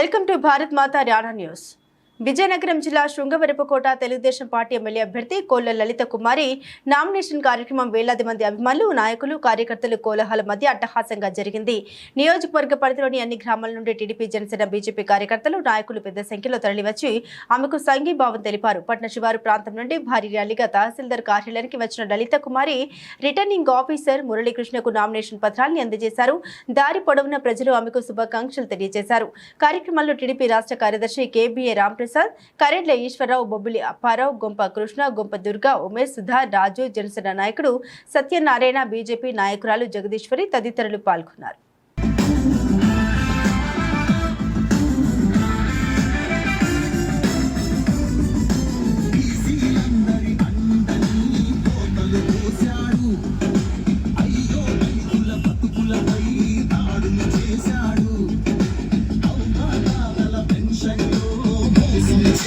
Welcome to Bharat Mata Rana news. Vizianagaram జిల్లా Srungavarapukota Telugu Desam party MLA అభ్యర్థి కోళ్ళ లలిత కుమారి నామినేషన్ కార్యక్రమం వేలాది మంది అభిమానులు నాయకులు కార్యకర్తలు కోలాహల మధ్య అట్టహాసంగా జరిగింది. నియోజకవర్గ పరిధిలోని అన్ని గ్రామాల నుండి టీడీపీ జనసేన బీజేపీ కార్యకర్తలు నాయకులు పెద్ద సంఖ్యలో తరలివచ్చి ఆమెకు సంఘీభావం తెలిపారు. పట్న శివారు ప్రాంతం నుండి భారీ ర్యాలీగా తహసీల్దార్ కార్యాలయానికి వచ్చిన లలిత కుమారి రిటర్నింగ్ ఆఫీసర్ మురళీకృష్ణకు నామినేషన్ పత్రాన్ని అందజేశారు. దారి పొడవున ప్రజలు ఆమెకు శుభాకాంక్షలు తెలియజేశారు. కార్యక్రమంలో టీడీపీ రాష్ట్ర కార్యదర్శి కేబీఏ ప్రసాద్ కరెంట్ల ఈశ్వరరావు బొబ్బిలి అప్పారావు గొంప కృష్ణ గొంప దుర్గా ఉమేష్ సుధా రాజు జనసేన నాయకుడు సత్యనారాయణ బీజేపీ నాయకురాలు జగదీశ్వరి తదితరులు పాల్గొన్నారు.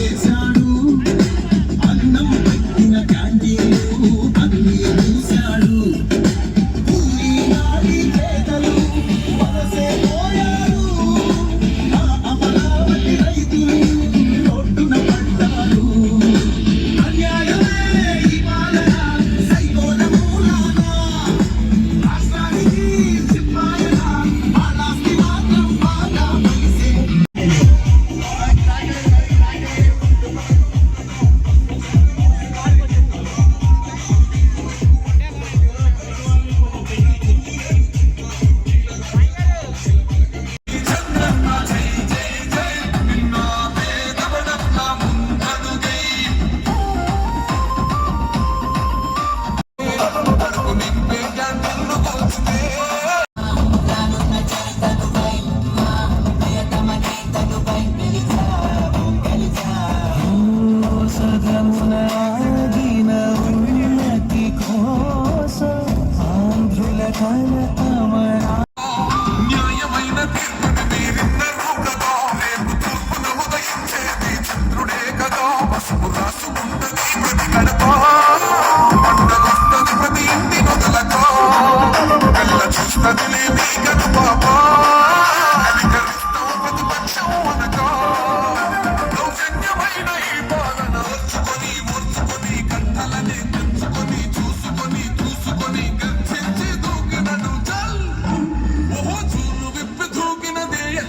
చేశాడు అన్నం থাকলে আমার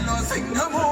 Lord, sing no more.